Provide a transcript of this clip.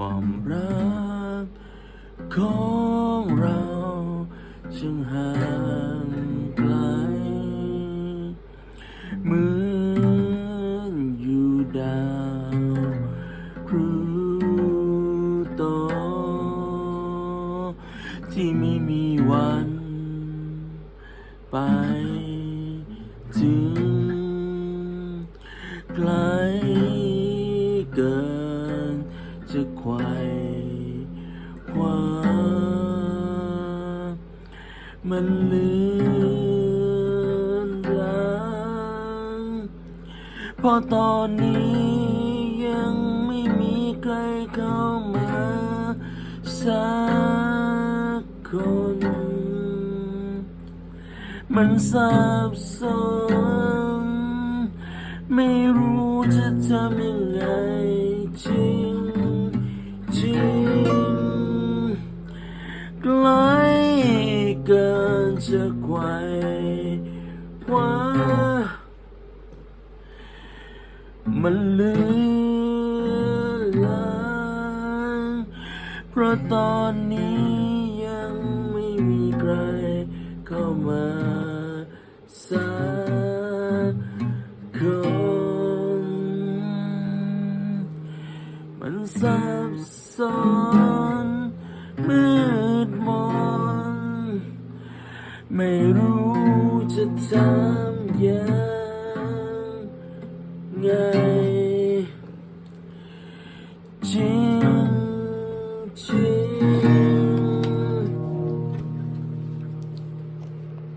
ความรักของเราจึงห่างไกลเหมือนอยู่ดาวพลูโตที่ไม่มีวัน ไปถึงไกล จะไขว่คว้ามันเลือนลางเพราะตอนนี้ยังไม่มีใครเข้ามาสักคน มันสับสนไม่รู้จะทำยังไงจริง จะไขว่คว้ามันเลือนลางเพราะตอนนี้ยังไม่มีใครเข้ามาสักคนมันสับสนมืดมนไม่รู้ dám giang ngày chỉ